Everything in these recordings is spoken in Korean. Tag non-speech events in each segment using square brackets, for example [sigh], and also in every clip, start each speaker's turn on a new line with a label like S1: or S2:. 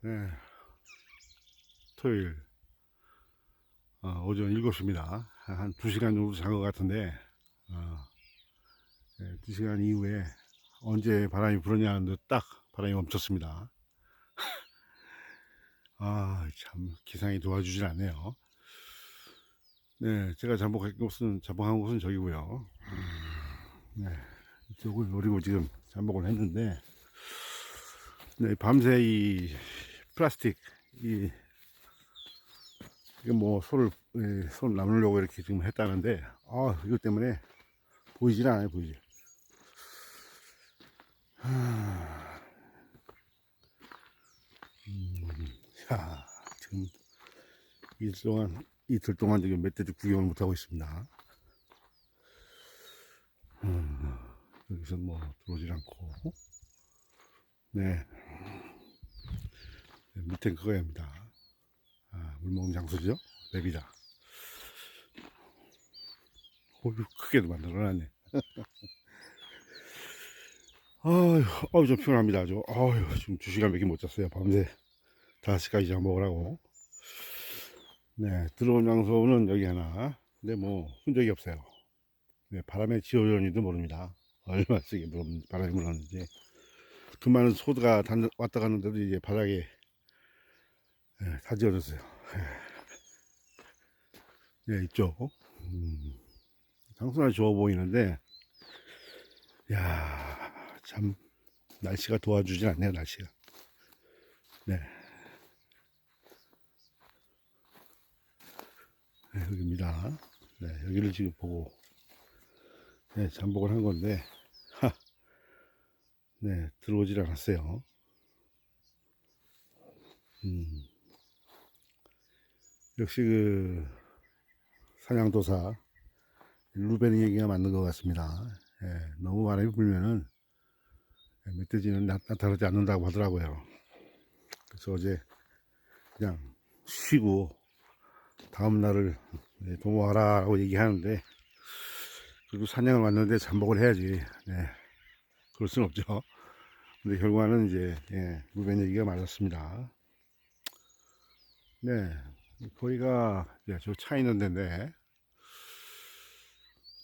S1: 네. 토요일 어, 오전 7시입니다. 한 2시간 정도 잔 것 같은데 어, 네, 2시간 이후에 언제 바람이 불었냐는 듯딱 바람이 멈췄습니다. [laughs] 아, 참 기상이 도와주질 않네요. 네, 제가 잠복한 곳은 잠복한 곳은 저기고요. 음, 네, 이쪽을 노리고 지금 잠복을 했는데 네, 밤새 이 플라스틱 이 이게 뭐 손을 예, 손 남으려고 이렇게 지금 했다는데 아 이것 때문에 보이질 않아요 보이지 하... 음, 야 지금 이틀 동안 이틀 동안 지금 멧돼지 구경을 못 하고 있습니다. 음, 여기서 뭐 들어오질 않고. 네 네, 밑엔 그거입니다. 아, 물 먹는 장소죠? 랩이다. 어휴, 크게도 만들어놨네. [laughs] 아휴, 어우, 좀 피곤합니다. 아주. 아휴, 지금 2시간밖에 못 잤어요. 밤새 5시까지 잠먹으라고. 네, 들어온 장소는 여기 하나. 근데 뭐, 흔적이 없어요. 네, 바람에 지어졌는지도 모릅니다. 얼마 쓰게 물- 바람이 불었는지. 그 많은 소드가 단- 왔다 갔는데도 이제 바닥에 예, 다 지어졌어요. 예, 예, 이쪽. 음, 장소나 좋아 보이는데, 야, 참 날씨가 도와주질 않네요, 날씨가. 네. 네, 여기입니다. 네, 여기를 지금 보고, 네, 잠복을 한 건데, 하, 네, 들어오질 않았어요. 음. 역시 그 사냥도사 루벤이 얘기가 맞는 것 같습니다. 예, 너무 바람이 불면은 예, 멧돼지는 나, 나타나지 않는다고 하더라고요. 그래서 어제 그냥 쉬고 다음 날을 예, 도모하라고 얘기하는데 그리고 사냥을 왔는데 잠복을 해야지. 네, 그럴 순 없죠. 근데 결과는 이제 예, 루벤 얘기가 맞았습니다. 네, 거기가 네, 저차 있는 데인데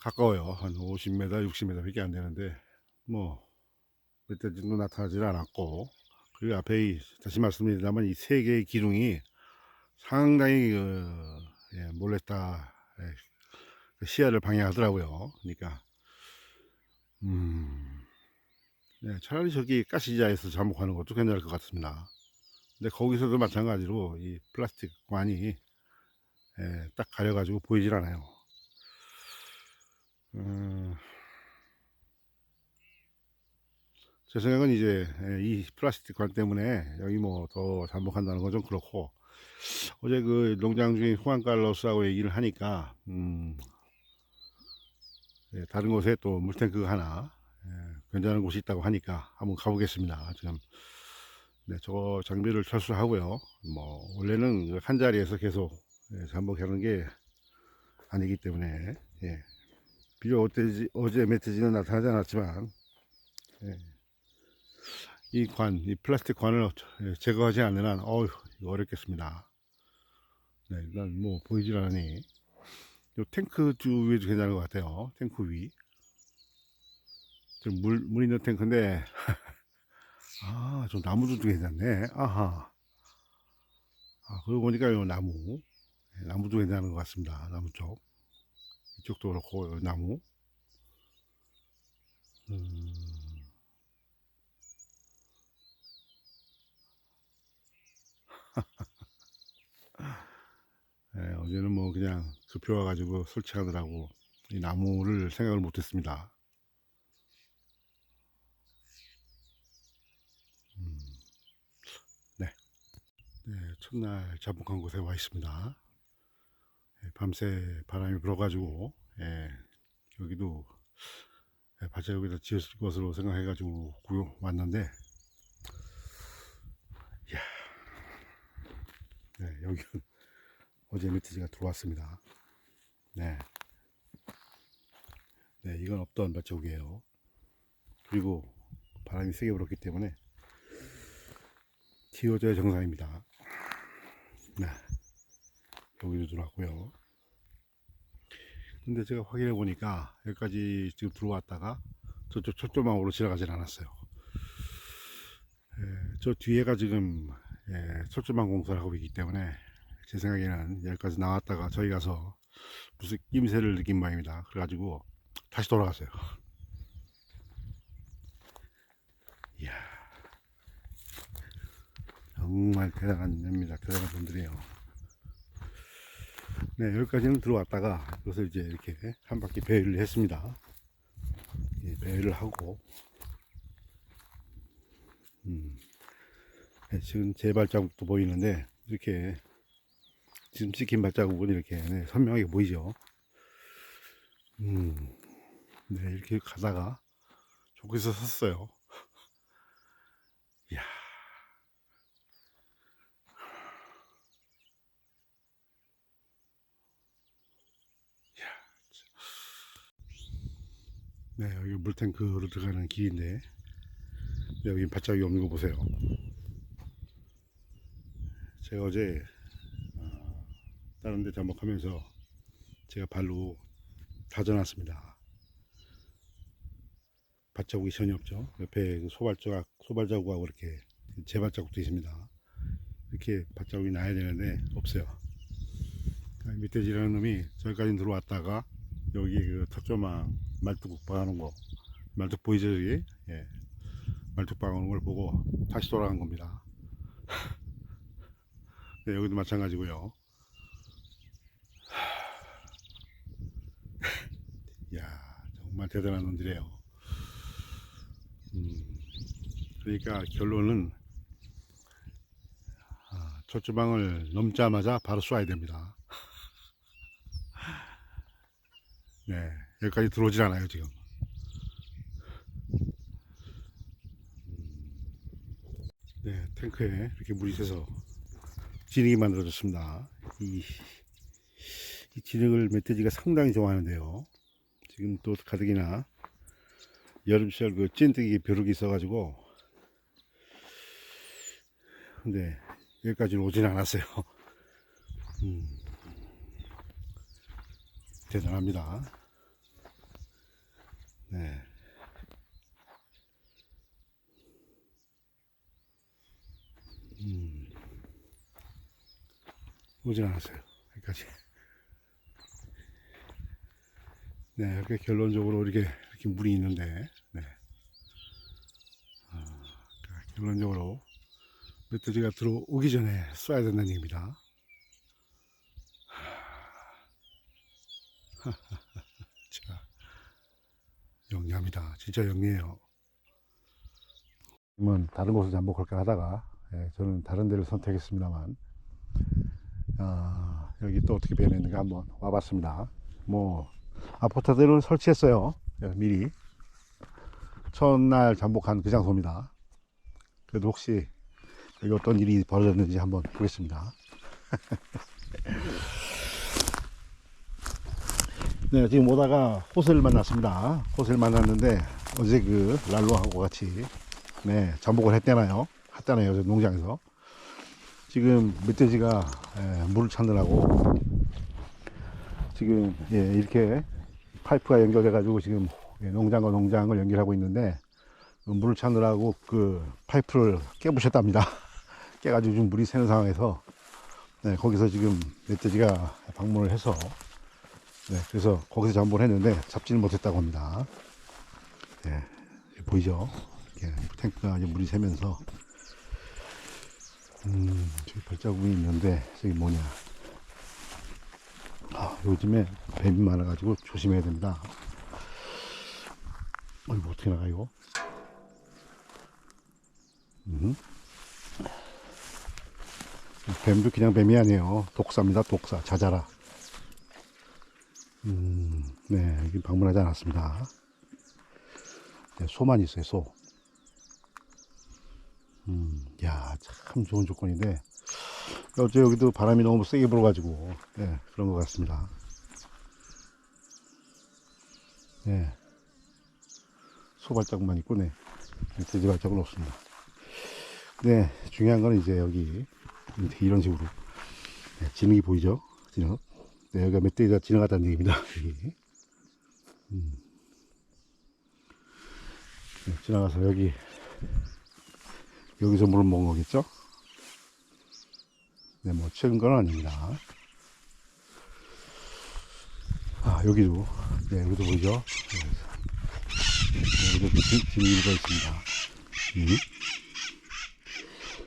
S1: 가까워요. 한 50m, 60m 밖에 안 되는데 뭐 멧돼지도 나타나질 않았고 그리고 앞에 이, 다시 말씀드리자면 이 세 개의 기둥이 상당히 그, 예, 몰랬다 예, 그 시야를 방해하더라고요. 그러니까 음, 네, 차라리 저기 가시지자에서 잠복하는 것도 괜찮을 것 같습니다. 근데 거기서도 마찬가지로 이 플라스틱 관이 예, 딱 가려가지고 보이질 않아요. 음, 제 생각은 이제 예, 이 플라스틱 관 때문에 여기 뭐 더 잠복한다는 건 좀 그렇고 어제 그 농장 주인 후안 칼로스하고 얘기를 하니까 음, 예, 다른 곳에 또 물탱크 하나 예, 괜찮은 곳이 있다고 하니까 한번 가보겠습니다. 지금 네, 저거 장비를 철수하고요. 뭐 원래는 그한 자리에서 계속 예, 잠복하는 게 아니기 때문에 예. 비록 어제, 어제 멧돼지는 나타나지 않았지만 예. 이 관, 이 플라스틱 관을 예, 제거하지 않는 한 어휴 이거 어렵겠습니다. 네, 일단 뭐 보이질 않으니 요 탱크 주 위에도 괜찮은 것 같아요. 탱크 위. 지금 물, 물 있는 탱크인데 아, 저 나무도 괜찮네. 아하. 아, 그러고 보니까 요 나무. 예, 나무도 괜찮은 것 같습니다. 나무 쪽. 이쪽도 그렇고, 요 나무. 음. 예, [laughs] 어제는 뭐 그냥 급표 와가지고 설치하느라고 이 나무를 생각을 못했습니다. 음. 네. 네, 첫날 잠복한 곳에 와 있습니다. 예, 밤새 바람이 불어가지고 예, 여기도 예, 발자국에다 지었을 것으로 생각해가지고 구경 왔는데 이야, 네, 여기 [laughs] 어제 멧돼지가 들어왔습니다. 네, 네, 이건 없던 발자국이에요. 그리고 바람이 세게 불었기 때문에 티오저의 정상입니다. 네. 여기도 들어왔고요. 근데 제가 확인해 보니까 여기까지 지금 들어왔다가 저쪽 철조망으로 지나가진 않았어요. 예, 저 뒤에가 지금 예, 철조망 공사를 하고 있기 때문에 제 생각에는 여기까지 나왔다가 저희 가서 무슨 낌새를 느낀 모양입니다. 그래가지고 다시 돌아갔어요. 이야, 정말 대단한 겁니다. 대단한 분들이에요. 네, 여기까지는 들어왔다가 이것을 이제 이렇게 한 바퀴 배를 했습니다. 예, 배를 하고, 음, 네, 지금 제 발자국도 보이는데 이렇게 지금 찍힌 발자국은 이렇게 네, 선명하게 보이죠. 음, 네, 이렇게 가다가 저기서 섰어요. 네, 여기 물탱크로 들어가는 길인데 여기 발자국이 없는 거 보세요. 제가 어제 어, 다른 데 잠복하면서 제가 발로 다져놨습니다. 발자국이 전혀 없죠. 옆에 그 소발자국, 소발자국하고 이렇게 제 발자국도 있습니다. 이렇게 발자국이 나야 되는데 없어요. 아, 밑에 지라는 놈이 저기까지 들어왔다가 여기 그 턱조망 말뚝 박아놓은 거 말뚝 보이죠 여기? 예. 말뚝 박아놓은 걸 보고 다시 돌아간 겁니다. [laughs] 네, 여기도 마찬가지고요. [laughs] 야 정말 대단한 놈들이에요. 음, 그러니까 결론은 아, 철조망을 넘자마자 바로 쏴야 됩니다. [laughs] 네, 여기까지 들어오질 않아요 지금. 네, 탱크에 이렇게 물이 새서 진흙이 만들어졌습니다. 이, 이 진흙을 멧돼지가 상당히 좋아하는데요. 지금 또 가뜩이나 여름철 그 찐뜨기 벼룩이 있어가지고 근데 여기까지는 오진 않았어요. [laughs] 음, 대단합니다. 네. 음, 오진 않았어요. 여기까지. 네, 이렇게 결론적으로 이렇게, 이렇게 물이 있는데, 네. 아, 그러니까 결론적으로 멧돼지가 들어오기 전에 쏴야 된다는 얘기입니다. 자, [laughs] 영리합니다. 진짜 영리해요. 그러면 다른 곳을 잠복할까 하다가 예, 저는 다른 데를 선택했습니다만 아, 여기 또 어떻게 변했는가 한번 와봤습니다. 뭐 아포타들을 설치했어요. 예, 미리 첫날 잠복한 그 장소입니다. 그래도 혹시 여기 어떤 일이 벌어졌는지 한번 보겠습니다. [laughs] 네, 지금 오다가 호세를 만났습니다. 호세를 만났는데 어제 그 랄로하고 같이 네, 잠복을? 했다네요, 저 농장에서. 지금 멧돼지가 예, 물을 찾느라고 지금 예, 이렇게 파이프가 연결돼 가지고 지금 예, 농장과 농장을 연결하고 있는데 그 물을 찾느라고 그 파이프를 깨부셨답니다. [laughs] 깨가지고 지금 물이 새는 상황에서 네, 거기서 지금 멧돼지가 방문을 해서 네, 그래서 거기서 잠복을 했는데 잡지는 못했다고 합니다. 예, 보이죠? 이렇게 탱크가 이제 물이 새면서 음, 저기 발자국이 있는데 저기 뭐냐? 아, 요즘에 뱀이 많아가지고 조심해야 됩니다. 어, 이거 어떻게 나가 이거? 음. 뱀도 그냥 뱀이 아니에요. 독사입니다. 독사. 자자라. 음, 네, 여기 방문하지 않았습니다. 네, 소만 있어요, 소. 음, 야, 참 좋은 조건인데, 어제 여기도 바람이 너무 세게 불어가지고, 네, 그런 것 같습니다. 네. 소 발자국만 있고, 네. 돼지 발자국은 없습니다. 네, 중요한 건 이제 여기 이런 식으로 네, 진흙이 보이죠? 진흙. 네, 여기가 멧돼지가 지나갔다는 얘기입니다. 여기. [laughs] 음. 네, 지나가서 여기 여기서 물을 먹은 거겠죠? 네, 뭐 최근 건 아닙니다. 아, 여기도 네, 여기도 보이죠? 네, 여기도 진- 진흙이 묻어 있습니다. 음.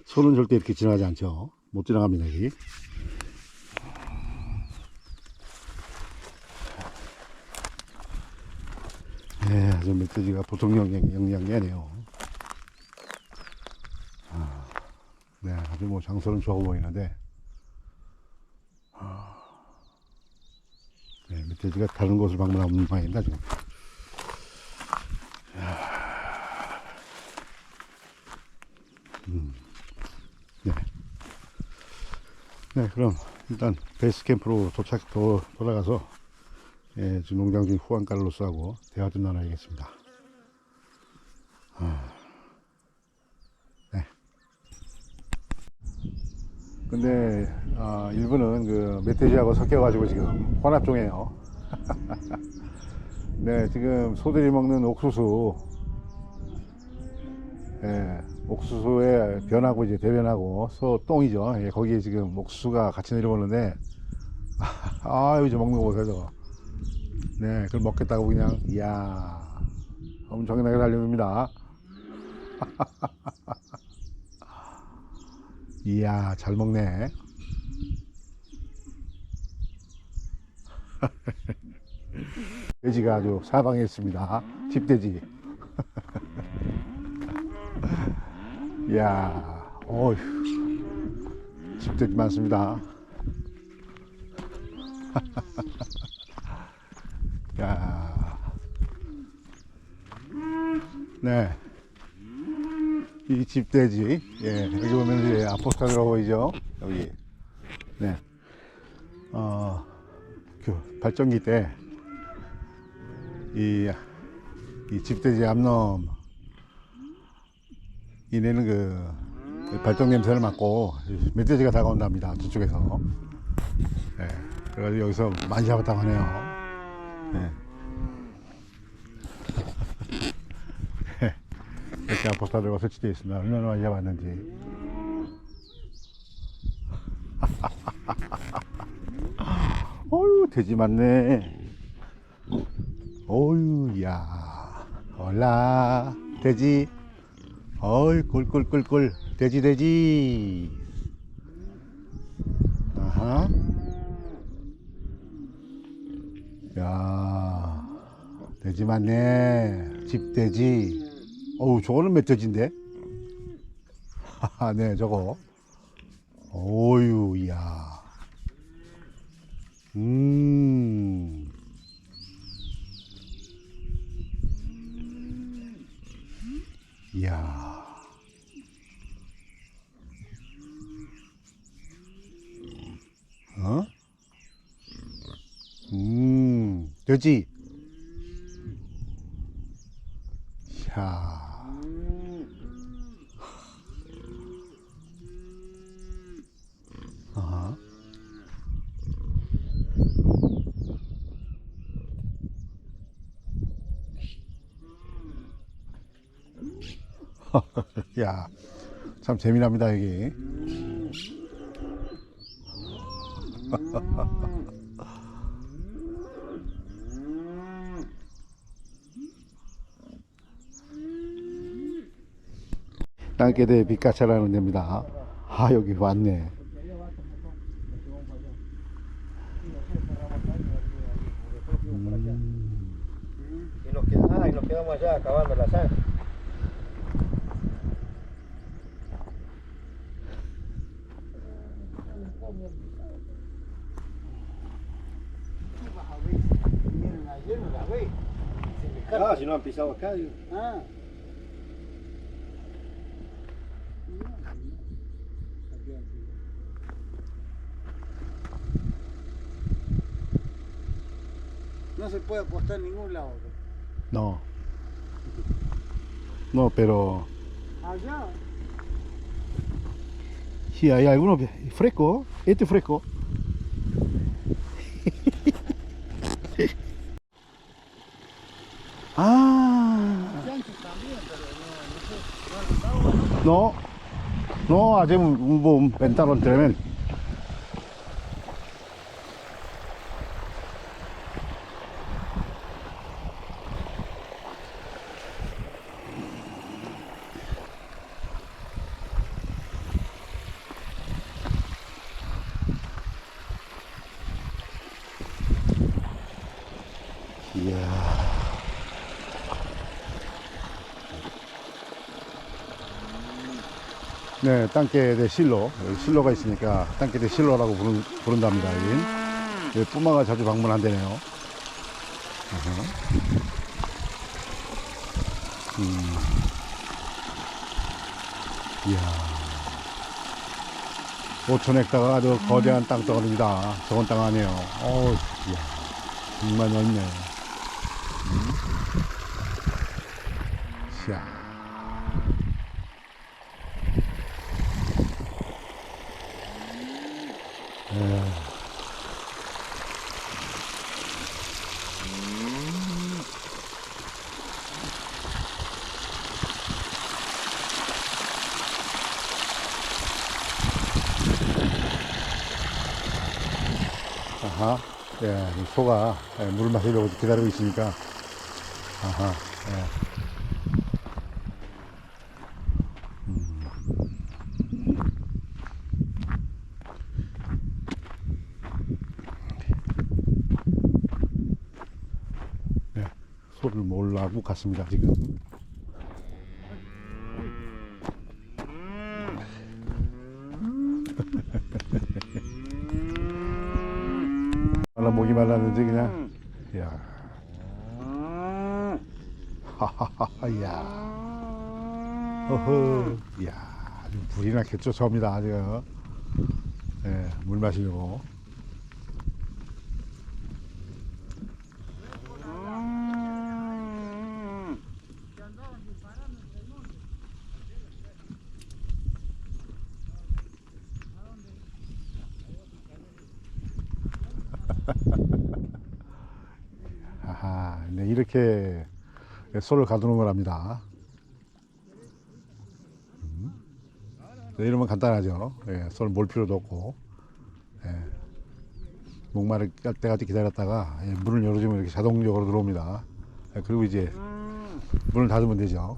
S1: 손은 절대 이렇게 지나가지 않죠. 못 지나갑니다, 여기. 네, 아주 멧돼지가 보통 영양, 영양이 아니에요. 아, 네, 아주 뭐 장소는 좋아 보이는데, 아, 네, 멧돼지가 다른 곳을 방문하고 있는 모양입니다, 지금. 네. 네, 그럼 일단 베이스 캠프로 도착, 도, 돌아가서 예, 지금 농장 중 후안 칼로스하고 대화 좀 나눠야겠습니다. 아, 네. 근데 아, 일부는 그 멧돼지하고 섞여가지고 지금 혼합 중이에요. [laughs] 네, 지금 소들이 먹는 옥수수, 예, 옥수수에 변하고 이제 대변하고 소 똥이죠. 예, 거기에 지금 옥수수가 같이 내려오는데 [laughs] 아, 이제 먹는 거 보세요. 저거. 네, 그걸 먹겠다고 그냥 이야 엄청나게 달려듭니다. [laughs] 이야 잘 먹네. [laughs] 돼지가 아주 사방했습니다. 집돼지. [laughs] 이야, 어휴, 집돼지 많습니다. 야, 네, 이 집돼지, 예, 여기 보면 이제 아포스타드가 보이죠? 여기, 네, 어, 그 발전기 때, 이, 이 집돼지 암놈, 이내는 그, 그 발정 냄새를 맡고 멧돼지가 다가온답니다. 저쪽에서. 예, 그래가지고 여기서 많이 잡았다고 하네요. 예. 이렇게 아포스타들과 설치되어 있습니다. 얼마나 많이 잡았는지. 어유 돼지 많네. 어유, 야. 올라, 돼지. 어이, 꿀꿀꿀꿀. 돼지, 돼지. 아하. 야, 돼지 많네. 집돼지. 어우, 저거는 멧돼지인데? 하하, 네, 저거. 어유, 이야. 음. 이야. 어? 음, 돼지. 야. 아하. [laughs] 야, 참 재미납니다, 여기. 땅개대 빛가차라는 데입니다. 아, 여기 왔네.
S2: Queda- ah. Ah, si no han pisado acá.
S3: Ah. No se puede apostar en ningún lado.
S1: No. No, pero
S3: Allá.
S1: E aí, alguno fresco? Este fresco? Un, un pantalón tremendo. 이야. 네, 땅깨 대 실로. 실로가 있으니까 땅깨 대 실로라고 부른, 부른답니다, 여기. 여기 뿌마가 자주 방문한대네요. 음. 이야. 5천 헥타가 아주 거대한 땅덩어리입니다. 저건 땅 아니에요. 어우, 이야. 정말 넓네. 음. 자. 에. 아하, 예, 이 소가 예, 물을 마시려고 기다리고 있으니까, 아하, 예. 예, 소를 몰라고 갔습니다, 지금. 말랐는지 그냥, 야, 하하하, 야. 어허, 야, 아주 불이 나겠죠, 저입니다, 지금. 예, 물 마시려고. 아하, 네, 이렇게 소를 가두는 거랍니다. 음. 네, 이러면 간단하죠. 예, 소를 몰 필요도 없고, 예, 목마를 깔 때까지 기다렸다가 예, 문을 열어주면 이렇게 자동적으로 들어옵니다. 예, 그리고 이제 문을 닫으면 되죠.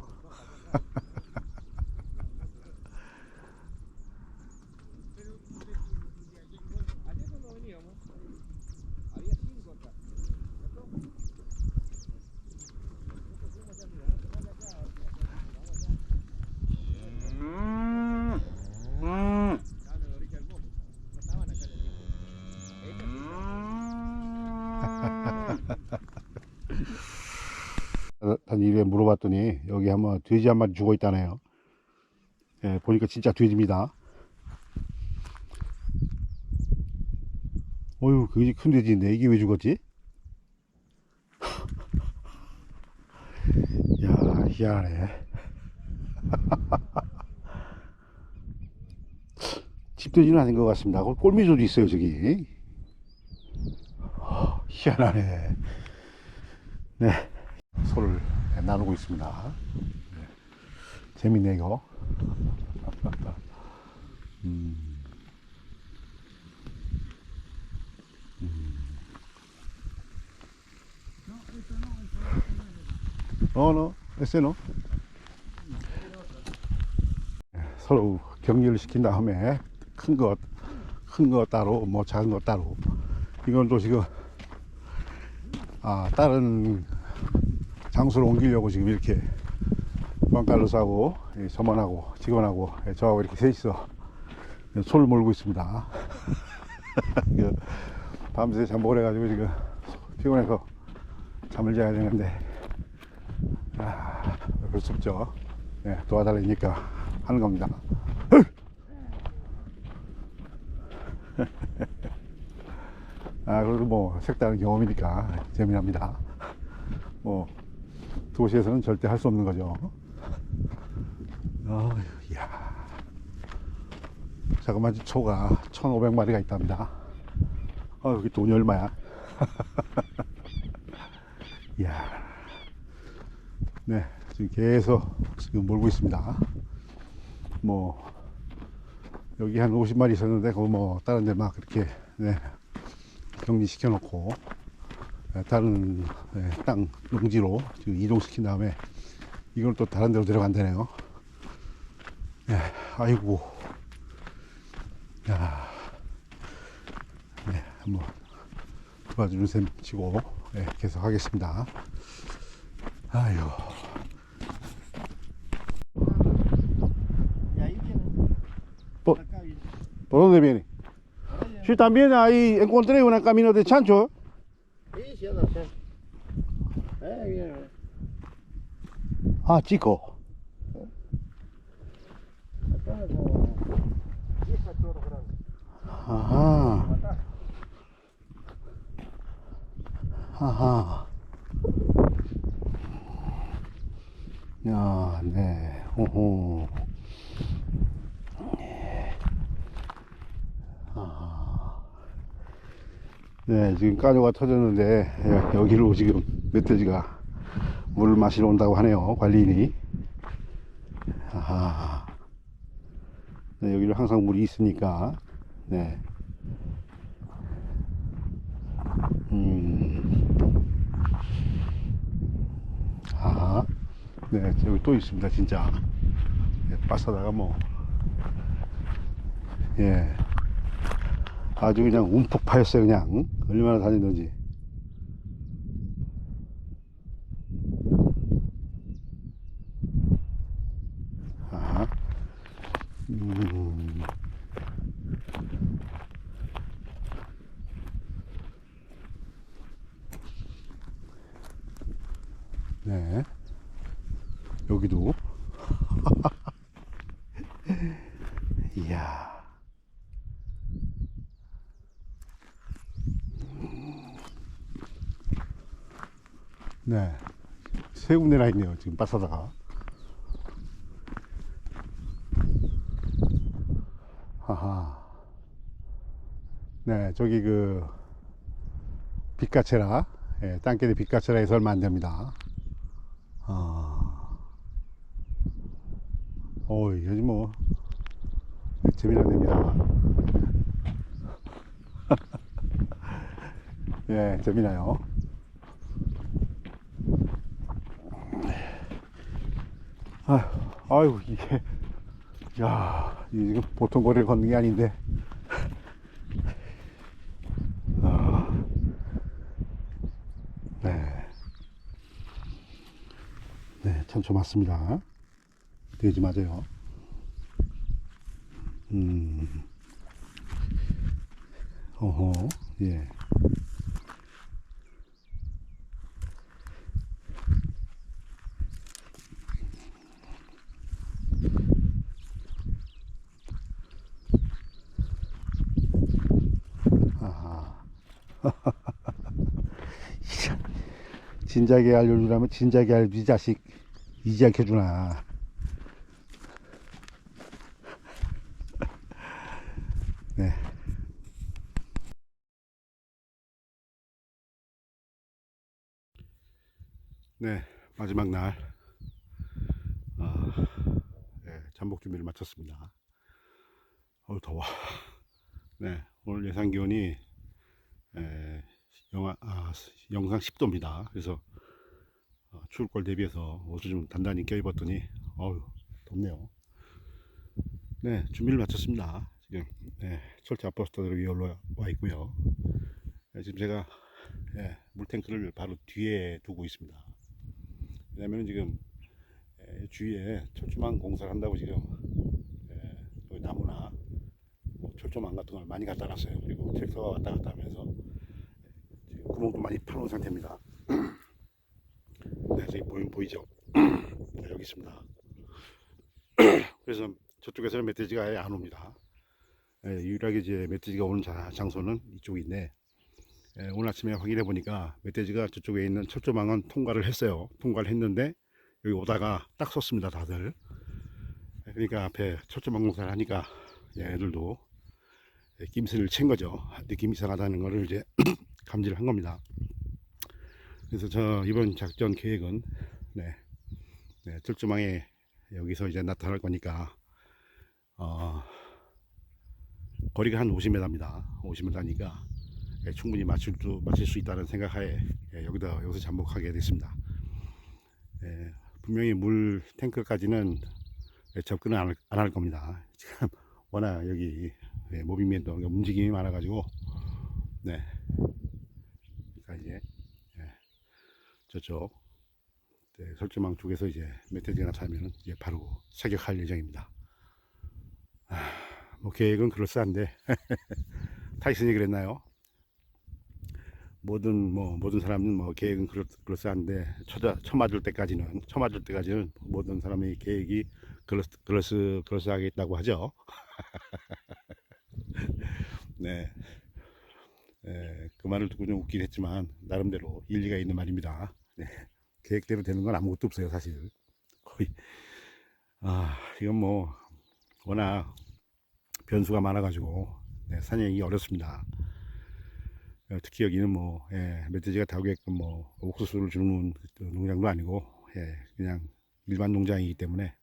S1: 한 일에 물어 봤더니 여기 한번 돼지 한 마리 죽어 있다네요. 예, 보니까 진짜 돼지입니다. 어휴, 그게 큰 돼지인데 이게 왜 죽었지? [laughs] 야, 희한하네. [laughs] 집돼지는 아닌 것 같습니다. 그 꼴미소도 있어요, 저기. 허, 희한하네. 네. 소를 나누고 있습니다. 네. 재밌네, 이거. [laughs] 음. 음. 어, no, ese no. 네, 서로 격리를 시킨 다음에 큰 것, 큰거 따로, 뭐 작은 거 따로. 이건 또 지금, 아, 다른 장소로 옮기려고 지금 이렇게 juancarlos하고 점원하고 직원하고 예, 저하고 이렇게 셋이서 손을 몰고 있습니다. [laughs] 그 밤새 잠못 해가지고 지금 피곤해서 잠을 자야 되는데 아, 어쩔 수 없죠. 예, 도와달라니까 하는 겁니다. [laughs] 아, 그래도 뭐 색다른 경험이니까 재미납니다. 뭐 도시에서는 절대 할 수 없는 거죠. 어휴, 야. 자, 자그마치 초가 1,500마리가 있답니다. 어, 여기 돈이 얼마야? [laughs] 이야. 네, 지금 계속 지금 몰고 있습니다. 뭐, 여기 한 50마리 있었는데, 그거 뭐, 다른 데 막 그렇게, 네, 격리시켜 놓고, 네, 다른 네, 땅 농지로 지금 이동시킨 다음에, 이걸 또 다른 데로 데려간다네요. 네, 아이고. 야. 네, 한번 도와주는 셈 치고, 네, 계속 하겠습니다. 아유. Por-
S3: Acá viene.
S1: ¿Por dónde viene? Sí, también ahí encontré un camino de chancho.
S2: Sí, sí, anda, sí. Eh, viene.
S1: Ah, chico.
S2: Acá como 10 cachorros grandes.
S1: Ajá.
S2: Matá.
S1: Ajá. 야, 네. 오호. 아. 네, 지금 까조가 터졌는데, 예, 여기로 지금 멧돼지가 물을 마시러 온다고 하네요, 관리인이. 아하. 네, 여기로 항상 물이 있으니까, 네. 음. 아, 네, 여기 또 있습니다, 진짜. 예, 빠사다가 뭐, 예. 아주 그냥 움푹 파였어요, 그냥. 얼마나 다녔는지. 아, 음. 네. 여기도. 이야. 네. 세 군데나 있네요. 지금 빠사다가. 하하. 네, 저기 그, 빛가체라, 예, 땅길의 빛가체라에서 얼마 안 됩니다. 아. 어, 이거 뭐, 네, 재미나됩니다. [laughs] 예, 재미나요. 아휴, 아유, 이게, 야, 이게 지금 보통 거리를 걷는 게 아닌데. 아, 네. 네, 참초 맞습니다. 돼지 맞아요. 음. 어허, 예. 아하. 진작에 알려주라면 진작에 알지 자식 이제 알려주나. [laughs] 네. 네 마지막 날. 아, 네, 잠복 준비를 마쳤습니다. 어우 더워. 네 오늘 예상 기온이 에, 영하, 아, 영상 10도입니다. 그래서 어, 추울 걸 대비해서 옷을 좀 단단히 껴입었더니 어우 덥네요. 네 준비를 마쳤습니다. 지금 네, 철제 아포스터들 위에 올라와 있고요. 네, 지금 제가 예, 물탱크를 바로 뒤에 두고 있습니다. 왜냐면 지금 예, 주위에 철조망 공사를 한다고 지금 예, 나무나 뭐 철조망 같은 걸 많이 갖다 놨어요. 그리고 트랙터가 왔다 갔다 하면서 구멍도 많이 파놓은 상태입니다. 네, 저기 보이, 보이죠? 네, 여기 있습니다. 그래서 저쪽에서는 멧돼지가 아예 안 옵니다. 예, 유일하게 이제 멧돼지가 오는 자- 장소는 이쪽인데 예, 오늘 아침에 확인해 보니까 멧돼지가 저쪽에 있는 철조망은 통과를 했어요. 통과를 했는데 여기 오다가 딱 섰습니다, 다들. 예, 그러니까 앞에 철조망 공사를 하니까 얘네들도 낌새를 챈 거죠. 느낌이 이상하다는 거를 이제 [clears throat] 감지를 한 겁니다. 그래서 저 이번 작전 계획은 네, 네 철조망에 여기서 이제 나타날 거니까 어, 거리가 한 50m입니다. 50m니까 예, 충분히 맞출 수, 맞출 수 있다는 생각하에 예, 여기다 여기서 잠복하게 됐습니다. 예, 분명히 물 탱크까지는 예, 접근을 안할 겁니다. 지금 워낙 여기 예, 모빙면도 움직임이 많아가지고 네, 이제 예, 저쪽 네, 설주망 쪽에서 이제 멧돼지가 나타나면 이제 바로 사격할 예정입니다. 아, 뭐 계획은 그럴싸한데 [laughs] 타이슨이 그랬나요? 모든 뭐 모든 사람은 뭐 계획은 그럴, 그럴싸한데 쳐다 쳐맞을 때까지는 쳐맞을 때까지는 모든 사람의 계획이 그럴 그럴스 그럴싸하게 있다고 하죠. [laughs] 네. 에, 그 말을 듣고 좀 웃긴 했지만 나름대로 일리가 있는 말입니다. 네. 계획대로 되는 건 아무것도 없어요, 사실. 거의 아 이건 뭐 워낙 변수가 많아가지고 네, 사냥이 어렵습니다. 어, 특히 여기는 뭐 예, 멧돼지가 다오게끔 뭐 옥수수를 주는 농장도 아니고 예, 그냥 일반 농장이기 때문에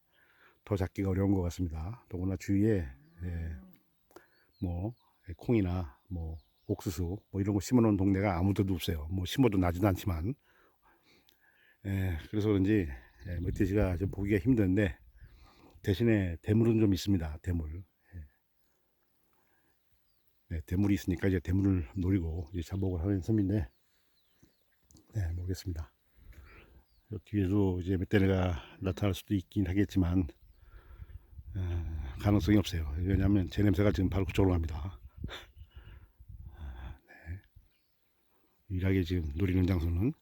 S1: 더 잡기가 어려운 것 같습니다. 더구나 주위에 예, 뭐 예, 콩이나 뭐 옥수수 뭐 이런 거 심어놓은 동네가 아무데도 없어요. 뭐 심어도 나지도 않지만 예, 그래서 그런지 예, 멧돼지가 좀 보기가 힘든데 대신에 대물은 좀 있습니다. 대물. 네, 대물이 있으니까 이제 대물을 노리고 이제 잠복을 하는 셈인데, 네, 모르겠습니다. 저 뒤에도 이제 멧돼지가 나타날 수도 있긴 하겠지만, 어, 가능성이 없어요. 왜냐하면 제 냄새가 지금 바로 그쪽으로 갑니다. 아, 네. 유일하게 지금 노리는 장소는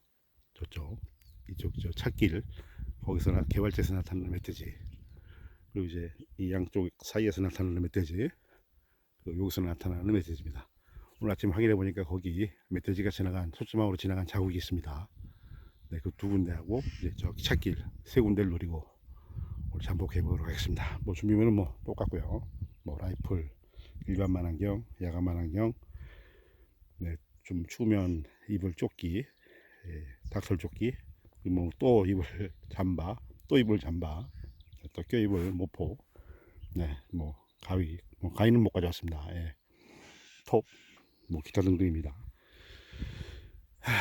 S1: 저쪽, 이쪽 저 찻길, 거기서 나 개발지에서 나타나는 멧돼지, 그리고 이제 이 양쪽 사이에서 나타나는 멧돼지, 그 여기서 나타나는 멧돼지입니다. 오늘 아침 확인해 보니까 거기 멧돼지가 지나간 소주망으로 지나간 자국이 있습니다. 네, 그 두 군데하고 이제 저 찻길 세 군데를 노리고 오늘 잠복해 보도록 하겠습니다. 뭐 준비물은 뭐 똑같고요. 뭐 라이플, 일반 만안경, 야간 만안경, 네, 좀 추우면 입을 조끼, 예, 닥털 조끼, 뭐또 입을 [laughs] 잠바, 또 입을 잠바, 또 껴입을 모포, 네, 뭐 가위, 뭐 가위는 못 가져왔습니다. 예. 톱, 뭐 기타 등등입니다. 하,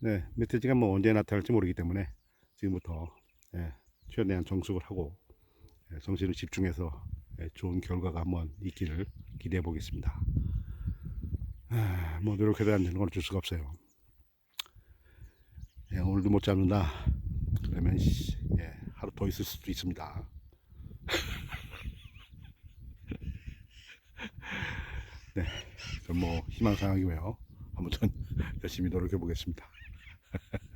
S1: 네, 멧돼지가 뭐 언제 나타날지 모르기 때문에 지금부터 예, 최대한 정숙을 하고 예, 정신을 집중해서 예, 좋은 결과가 한번 있기를 기대해 보겠습니다. 하, 뭐 노력해도 안 되는 건 어쩔 수가 없어요. 예, 오늘도 못 잡는다. 그러면 씨, 예, 하루 더 있을 수도 있습니다. [laughs] 그건 뭐 희망사항이고요. 아무튼 열심히 노력해 보겠습니다. [laughs]